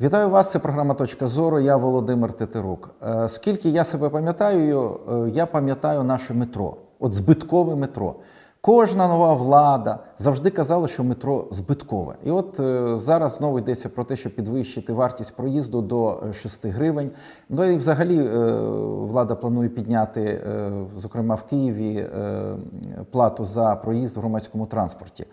Вітаю вас. Це програма Точка зору. Я Володимир Тетерук. Е, Скільки я себе пам'ятаю, е, я пам'ятаю наше метро, от збиткове метро. Кожна нова влада завжди казала, що метро збиткове. І от е, зараз знову йдеться про те, щоб підвищити вартість проїзду до е, 6 гривень. Ну і взагалі е, влада планує підняти, е, зокрема в Києві, е, плату за проїзд в громадському транспорті.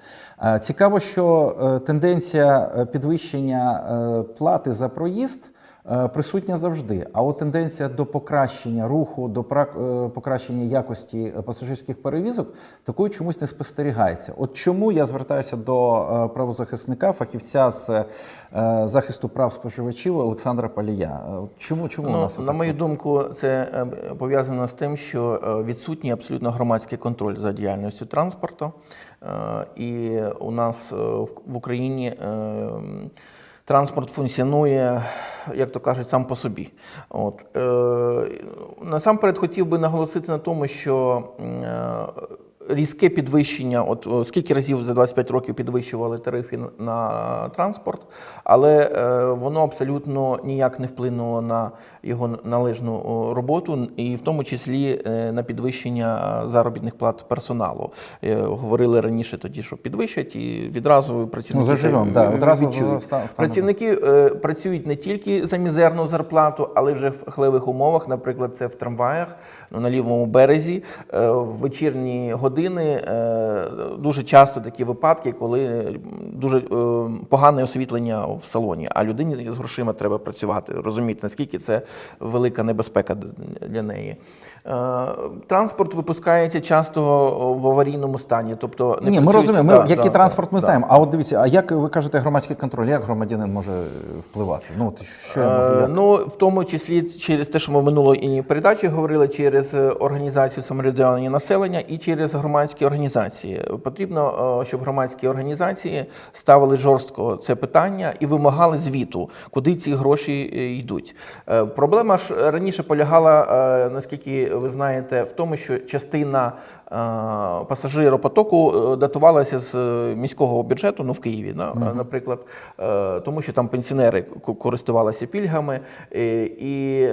Е, Цікаво, що е, тенденція е, підвищення е, плати за проїзд. Е, Присутня завжди, а от тенденція до покращення руху, до е, покращення якості е, пасажирських перевізок такої чомусь не спостерігається. От чому я звертаюся до правозахисника, фахівця з захисту прав споживачів Олександра Палія. Чому чому у Ну, нас на мою думку, це пов'язано з тим, що відсутній абсолютно громадський контроль за діяльністю транспорту. І у нас в Україні транспорт функціонує, як то кажуть, сам по собі. От. Е, Насамперед хотів би наголосити на тому, що е, різке підвищення, от е, скільки разів за 25 років підвищували тарифи на транспорт, але е, воно абсолютно ніяк не вплинуло на його належну роботу, і в тому числі е, на підвищення заробітних плат персоналу. Говорили раніше тоді, що підвищать, і відразу працівники Ну, заживем, да, одразу відчули. ста- Працівники працюють не тільки за мізерну зарплату, але вже в хлевих умовах. Наприклад, це в трамваях ну, на лівому березі. В вечірні години е, дуже часто такі випадки, коли дуже е, погане освітлення в салоні, а людині з грошима треба працювати. Розумієте, наскільки це велика небезпека для неї. Е, Транспорт випускається часто в аварійному стані. Тобто не Ні, ми розуміємо, ми, Да, який да, транспорт ми да. знаємо. А от дивіться, а як ви кажете громадський контроль, як громадянин може впливати? Ну от що можу? Ну, в тому числі через те, що ми в минулої передачі говорили, через організацію самоврядування населення і через громадські організації. Потрібно, е, щоб громадські організації ставили жорстко це питання і вимагали звіту, куди ці гроші е, йдуть. Е, Проблема ж раніше полягала, наскільки ви знаєте, в тому, що частина пасажиропотоку датувалася з міського бюджету, ну в Києві, наприклад, тому що там пенсіонери користувалися пільгами, і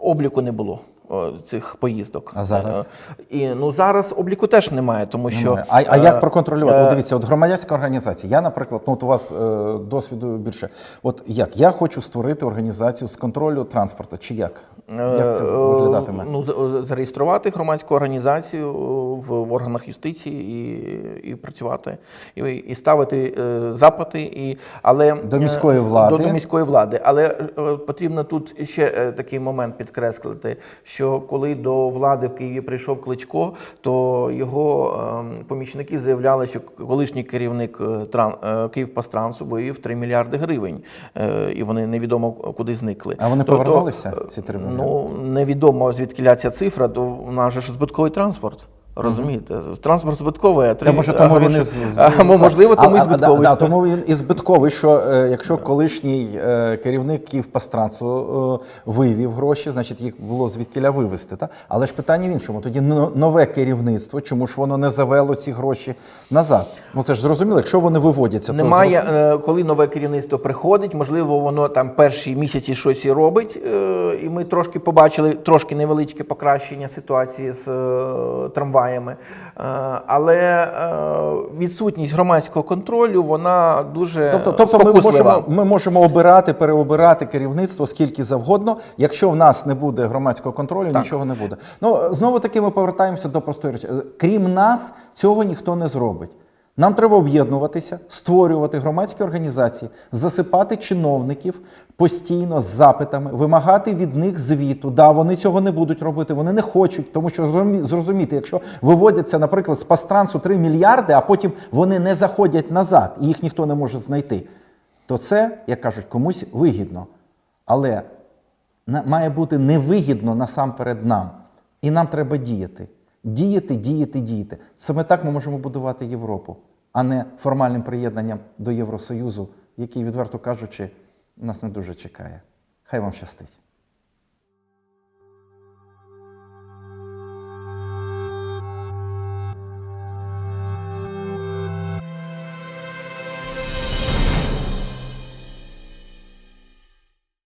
обліку не було. Цих поїздок. А зараз? Е, І ну зараз обліку теж немає, тому що Немає. А, а е, як проконтролювати? е, От дивіться, от громадянська організація. Я, наприклад, ну от у вас е, досвіду більше. От як я хочу створити організацію з контролю транспорту, чи як? Як це Е, виглядатиме? Ну, за- зареєструвати громадську організацію в, в органах юстиції і, і працювати, і, і ставити е, запити, і, але До міської е, влади. До, до міської влади. Але е, потрібно тут ще е, такий момент підкреслити, що коли до влади в Києві прийшов Кличко, то його е, помічники заявляли, що колишній керівник е, е, Київпастрансу боїв 3 мільярди гривень, е, і вони невідомо куди зникли. А вони То- то, повернулися, ці 3 мільярди? Ну, невідомо звідки ця цифра, то у нас же ж збитковий транспорт. Розумієте? Транспорт збитковий, а три може тому він і можливо, тому і збитковий. да, тому він і збитковий, що е, якщо колишній е, керівник Київпастрансу е, вивів гроші, значить їх було звідкіля вивезти. Та? Але ж питання в іншому. Тоді нове керівництво, чому ж воно не завело ці гроші назад? Ну це ж зрозуміло, якщо вони виводяться, то Немає, е, коли нове керівництво приходить, можливо, воно там перші місяці щось і робить, і ми трошки побачили трошки невеличке покращення ситуації з е, трамваями. Е, Але е, відсутність громадського контролю, вона дуже Тобто, тобто ми, можемо, ми можемо обирати, переобирати керівництво скільки завгодно. Якщо в нас не буде громадського контролю, нічого не буде. Ну знову таки ми повертаємося до простої речі. Крім нас, цього ніхто не зробить. Нам треба об'єднуватися, створювати громадські організації, засипати чиновників постійно з запитами, вимагати від них звіту. Да, вони цього не будуть робити, вони не хочуть, тому що зрозуміти, якщо виводяться, наприклад, з пастрансу 3 мільярди, а потім вони не заходять назад, і їх ніхто не може знайти, то це, як кажуть, комусь вигідно. Але має бути невигідно насамперед нам. І нам треба діяти. Діяти, діяти, діяти. Саме так ми можемо будувати Європу, а не формальним приєднанням до Євросоюзу, який, відверто кажучи, нас не дуже чекає. Хай вам щастить.